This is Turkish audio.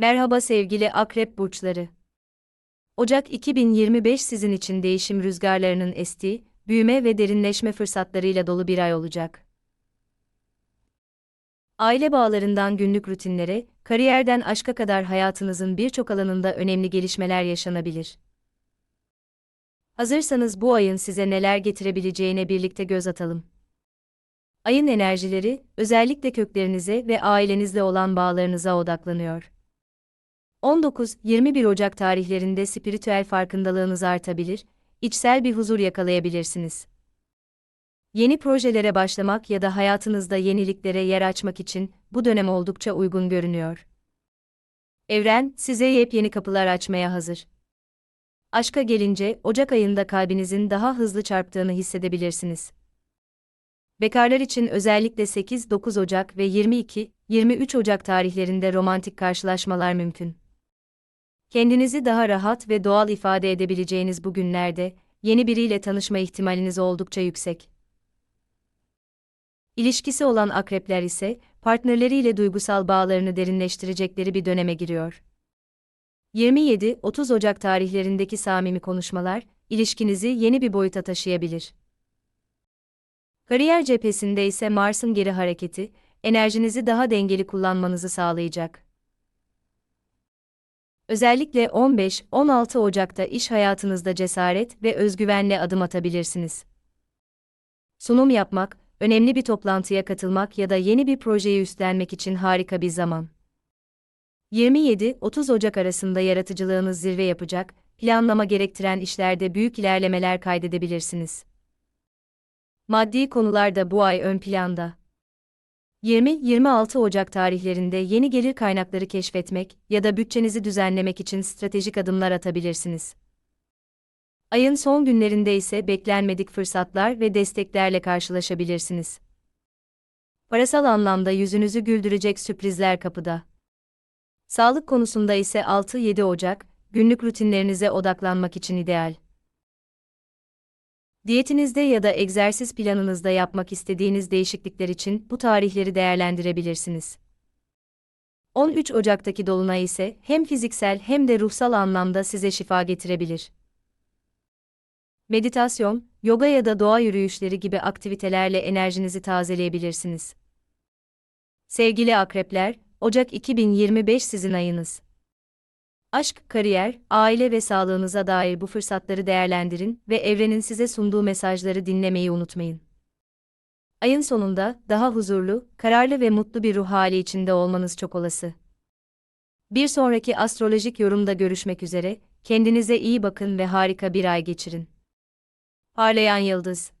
Merhaba sevgili akrep burçları. Ocak 2025 sizin için değişim rüzgarlarının estiği, büyüme ve derinleşme fırsatlarıyla dolu bir ay olacak. Aile bağlarından günlük rutinlere, kariyerden aşka kadar hayatınızın birçok alanında önemli gelişmeler yaşanabilir. Hazırsanız bu ayın size neler getirebileceğine birlikte göz atalım. Ayın enerjileri, özellikle köklerinize ve ailenizle olan bağlarınıza odaklanıyor. 19-21 Ocak tarihlerinde spiritüel farkındalığınız artabilir, içsel bir huzur yakalayabilirsiniz. Yeni projelere başlamak ya da hayatınızda yeniliklere yer açmak için bu dönem oldukça uygun görünüyor. Evren size yepyeni kapılar açmaya hazır. Aşka gelince Ocak ayında kalbinizin daha hızlı çarptığını hissedebilirsiniz. Bekarlar için özellikle 8-9 Ocak ve 22-23 Ocak tarihlerinde romantik karşılaşmalar mümkün. Kendinizi daha rahat ve doğal ifade edebileceğiniz bu günlerde, yeni biriyle tanışma ihtimaliniz oldukça yüksek. İlişkisi olan akrepler ise, partnerleriyle duygusal bağlarını derinleştirecekleri bir döneme giriyor. 27-30 Ocak tarihlerindeki samimi konuşmalar, ilişkinizi yeni bir boyuta taşıyabilir. Kariyer cephesinde ise Mars'ın geri hareketi, enerjinizi daha dengeli kullanmanızı sağlayacak. Özellikle 15-16 Ocak'ta iş hayatınızda cesaret ve özgüvenle adım atabilirsiniz. Sunum yapmak, önemli bir toplantıya katılmak ya da yeni bir projeyi üstlenmek için harika bir zaman. 27-30 Ocak arasında yaratıcılığınız zirve yapacak, planlama gerektiren işlerde büyük ilerlemeler kaydedebilirsiniz. Maddi konularda bu ay ön planda. 20-26 Ocak tarihlerinde yeni gelir kaynakları keşfetmek ya da bütçenizi düzenlemek için stratejik adımlar atabilirsiniz. Ayın son günlerinde ise beklenmedik fırsatlar ve desteklerle karşılaşabilirsiniz. Parasal anlamda yüzünüzü güldürecek sürprizler kapıda. Sağlık konusunda ise 6-7 Ocak, günlük rutinlerinize odaklanmak için ideal. Diyetinizde ya da egzersiz planınızda yapmak istediğiniz değişiklikler için bu tarihleri değerlendirebilirsiniz. 13 Ocak'taki dolunay ise hem fiziksel hem de ruhsal anlamda size şifa getirebilir. Meditasyon, yoga ya da doğa yürüyüşleri gibi aktivitelerle enerjinizi tazeleyebilirsiniz. Sevgili akrepler, Ocak 2025 sizin ayınız. Aşk, kariyer, aile ve sağlığınıza dair bu fırsatları değerlendirin ve evrenin size sunduğu mesajları dinlemeyi unutmayın. Ayın sonunda daha huzurlu, kararlı ve mutlu bir ruh hali içinde olmanız çok olası. Bir sonraki astrolojik yorumda görüşmek üzere, kendinize iyi bakın ve harika bir ay geçirin. Parlayan Yıldız